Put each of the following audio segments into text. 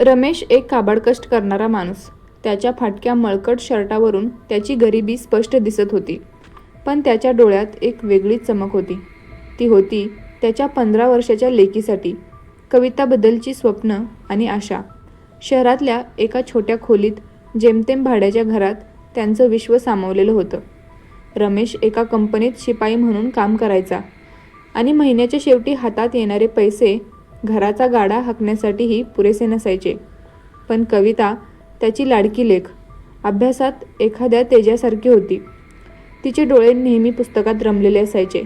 रमेश एक काबाडकष्ट करणारा माणूस. त्याच्या फाटक्या मळकट शर्टावरून त्याची गरिबी स्पष्ट दिसत होती. पण त्याच्या डोळ्यात एक वेगळीच चमक होती. ती होती त्याच्या पंधरा वर्षाच्या लेकीसाठी. कविताबद्दलची स्वप्न आणि आशा. शहरातल्या एका छोट्या खोलीत जेमतेम भाड्याच्या घरात त्यांचं विश्व सामावलेलं होतं. रमेश एका कंपनीत शिपाई म्हणून काम करायचा आणि महिन्याच्या शेवटी हातात येणारे पैसे घराचा गाडा हाकण्यासाठीही पुरेसे नसायचे. पण कविता त्याची लाडकी लेख अभ्यासात एखाद्या तेजासारखी होती. तिचे डोळे नेहमी पुस्तकात रमलेले असायचे.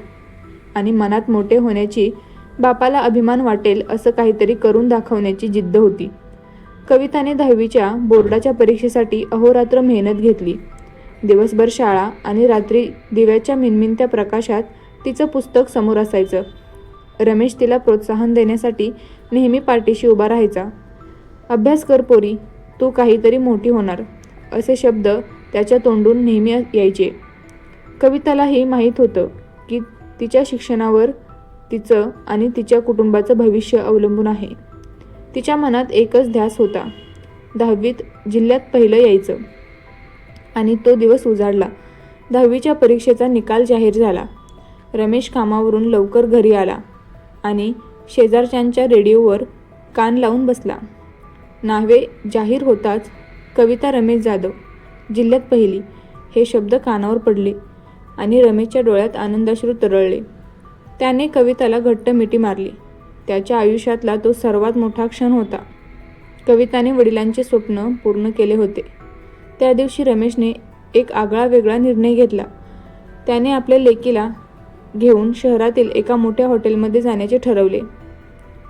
आणि मनात मोठे होण्याची बापाला अभिमान वाटेल असं काहीतरी करून दाखवण्याची जिद्द होती. कविताने दहावीच्या बोर्डाच्या परीक्षेसाठी अहोरात्र मेहनत घेतली. दिवसभर शाळा आणि रात्री दिव्याच्या मिनमिनत्या प्रकाशात तिचं पुस्तक समोर असायचं. रमेश तिला प्रोत्साहन देण्यासाठी नेहमी पाठीशी उभा राहायचा. अभ्यास कर पोरी तू काहीतरी मोठी होणार असे शब्द त्याच्या तोंडून नेहमी यायचे. कवितालाही माहीत होतं की तिच्या शिक्षणावर तिचं आणि तिच्या कुटुंबाचं भविष्य अवलंबून आहे. तिच्या मनात एकच ध्यास होता. दहावीत जिल्ह्यात पहिलं यायचं. आणि तो दिवस उजाडला. दहावीच्या परीक्षेचा निकाल जाहीर झाला. रमेश कामावरून लवकर घरी आला. आणि शेजारच्यांच्या रेडिओवर कान लावून बसला. नावे जाहीर होताच कविता रमेश जाधव जिल्ह्यात पहिली हे शब्द कानावर पडले आणि रमेशच्या डोळ्यात आनंदाश्रू तरळले. त्याने कविताला घट्ट मिठी मारली. त्याच्या आयुष्यातला तो सर्वात मोठा क्षण होता. कविताने वडिलांचे स्वप्न पूर्ण केले होते. त्या दिवशी रमेशने एक आगळा वेगळा निर्णय घेतला. त्याने आपल्या लेकीला घेऊन शहरातील एका मोठ्या हॉटेलमध्ये जाण्याचे ठरवले.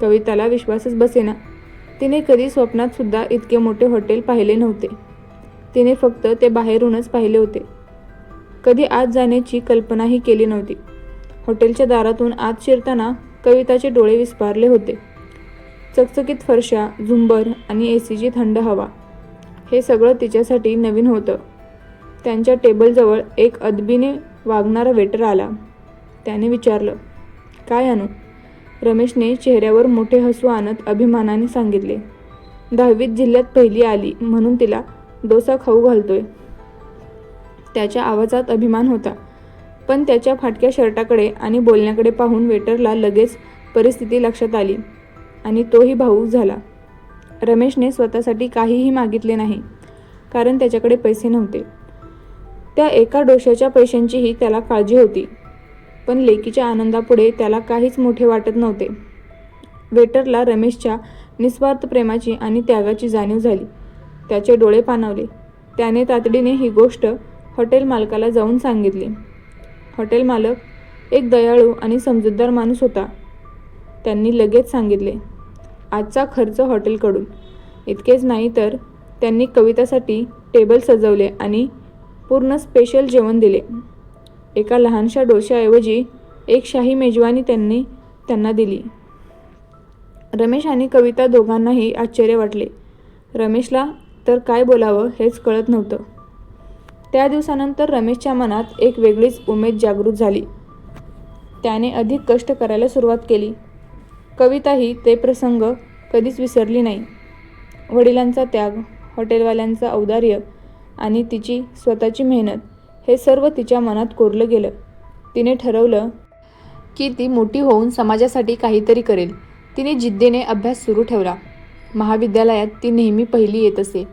कविताला विश्वासच बसेना. तिने कधी स्वप्नात सुद्धा इतके मोठे हॉटेल पाहिले नव्हते. तिने फक्त ते बाहेरूनच पाहिले होते. कधी आत जाण्याची कल्पनाही केली नव्हती. हॉटेलच्या दारातून आत शिरताना कविताचे डोळे विस्पारले होते. चकचकीत फरशा झुंबर आणि ए सीची थंड हवा. हे सगळं तिच्यासाठी नवीन होतं. त्यांच्या टेबलजवळ एक अदबीने वागणारा वेटर आला. त्याने विचारलं काय आणू? रमेशने चेहऱ्यावर मोठे हसू आणत अभिमानाने सांगितले दहावीत जिल्ह्यात पहिली आली म्हणून तिला डोसा खाऊ घालतोय. त्याच्या आवाजात अभिमान होता पण त्याच्या फाटक्या शर्टाकडे आणि बोलण्याकडे पाहून वेटरला लगेच परिस्थिती लक्षात आली आणि तोही भाऊक झाला. रमेशने स्वतःसाठी काहीही मागितले नाही कारण त्याच्याकडे पैसे नव्हते. त्या एका डोशाच्या पैशांचीही त्याला काळजी होती. पण लेकीच्या आनंदापुढे त्याला काहीच मोठे वाटत नव्हते. वेटरला रमेशच्या निस्वार्थ प्रेमाची आणि त्यागाची जाणीव झाली. त्याचे डोळे पाणावले. त्याने तातडीने ही गोष्ट हॉटेल मालकाला जाऊन सांगितली. हॉटेल मालक एक दयाळू आणि समजूतदार माणूस होता. त्यांनी लगेच सांगितले आजचा खर्च हॉटेलकडून. इतकेच नाही तर त्यांनी कवितासाठी टेबल सजवले आणि पूर्ण स्पेशल जेवण दिले. एका लहानशा डोशाऐवजी एक शाही मेजवानी त्यांनी त्यांना दिली. रमेश आणि कविता दोघांनाही आश्चर्य वाटले. रमेशला तर काय बोलावं हेच कळत नव्हतं. त्या दिवसानंतर रमेशच्या मनात एक वेगळीच उमेद जागृत झाली. त्याने अधिक कष्ट करायला सुरुवात केली. कविताही ते प्रसंग कधीच विसरली नाही. वडिलांचा त्याग हॉटेलवाल्यांचं औदार्य आणि तिची स्वतःची मेहनत हे सर्व तिच्या मनात कोरलं गेलं. तिने ठरवलं की ती मोठी होऊन समाजासाठी काहीतरी करेल. तिने जिद्दीने अभ्यास सुरू ठेवला. महाविद्यालयात ती नेहमी पहिली येत असे.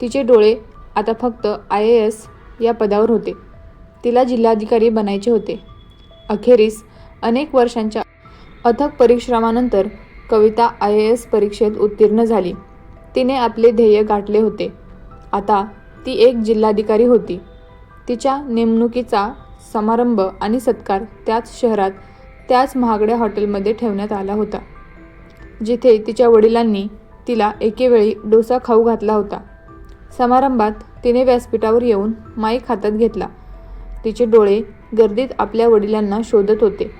तिचे डोळे आता फक्त आय ए एस या पदावर होते. तिला जिल्हाधिकारी बनायचे होते. अखेरीस अनेक वर्षांच्या अथक परिश्रमानंतर कविता आय ए एस परीक्षेत उत्तीर्ण झाली. तिने आपले ध्येय गाठले होते. आता ती एक जिल्हाधिकारी होती. तिच्या नेमणुकीचा समारंभ आणि सत्कार त्याच शहरात त्याच महागड्या हॉटेलमध्ये ठेवण्यात आला होता जिथे तिच्या वडिलांनी तिला एकेवेळी डोसा खाऊ घातला होता. समारंभात तिने व्यासपीठावर येऊन माईक हातात घेतला. तिचे डोळे गर्दीत आपल्या वडिलांना शोधत होते.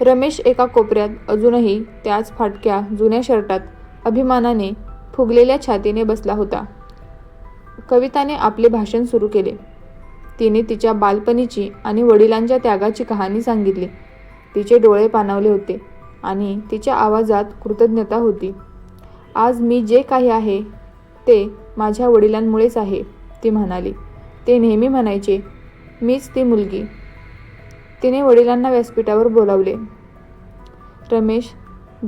रमेश एका कोपऱ्यात अजूनही त्याच फाटक्या जुन्या शर्टात अभिमानाने फुगलेल्या छातीने बसला होता. कविताने आपले भाषण सुरू केले. तिने तिच्या बालपणीची आणि वडिलांच्या त्यागाची कहाणी सांगितली. तिचे डोळे पाणावले होते आणि तिच्या आवाजात कृतज्ञता होती. आज मी जे काही आहे ते माझ्या वडिलांमुळेच आहे ती म्हणाली. ते नेहमी म्हणायचे मीच ती मुलगी. तिने वडिलांना व्यासपीठावर बोलावले. रमेश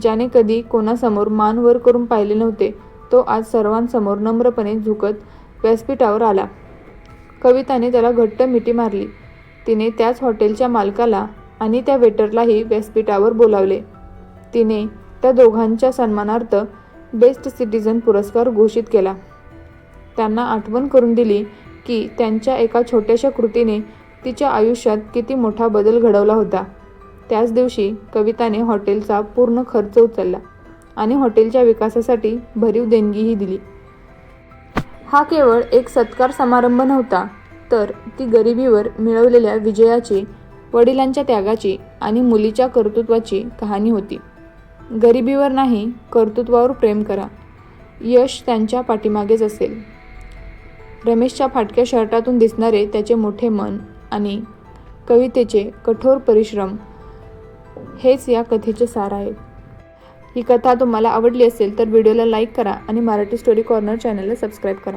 ज्याने कधी कोणासमोर मान वर करून पाहिले नव्हते तो आज सर्वांसमोर नम्रपणे झुकत व्यासपीठावर आला. कविताने त्याला घट्ट मिठी मारली. तिने त्याच हॉटेलच्या मालकाला आणि त्या वेटरलाही व्यासपीठावर बोलावले. तिने त्या दोघांच्या सन्मानार्थ बेस्ट सिटीजन पुरस्कार घोषित केला. त्यांना आठवण करून दिली की त्यांच्या एका छोट्याशा कृतीने तिच्या आयुष्यात किती मोठा बदल घडवला होता. त्याच दिवशी कविताने हॉटेलचा पूर्ण खर्च उचलला आणि हॉटेलच्या विकासासाठी भरीव देणगीही दिली. हा केवळ एक सत्कार समारंभ नव्हता तर ती गरिबीवर मिळवलेल्या विजयाची वडिलांच्या त्यागाची आणि मुलीच्या कर्तृत्वाची कहाणी होती. गरिबीवर नाही कर्तृत्वावर प्रेम करा. यश त्यांच्या पाठीमागेच असेल. रमेशच्या फाटक्या शर्टातून दिसणारे त्याचे मोठे मन आणि कवितेचे कठोर परिश्रम हेच या कथेचे सार आहेत. ही कथा तुम्हाला आवडली असेल तर व्हिडिओला लाईक करा आणि मराठी स्टोरी कॉर्नर चॅनलला सबस्क्राईब करा.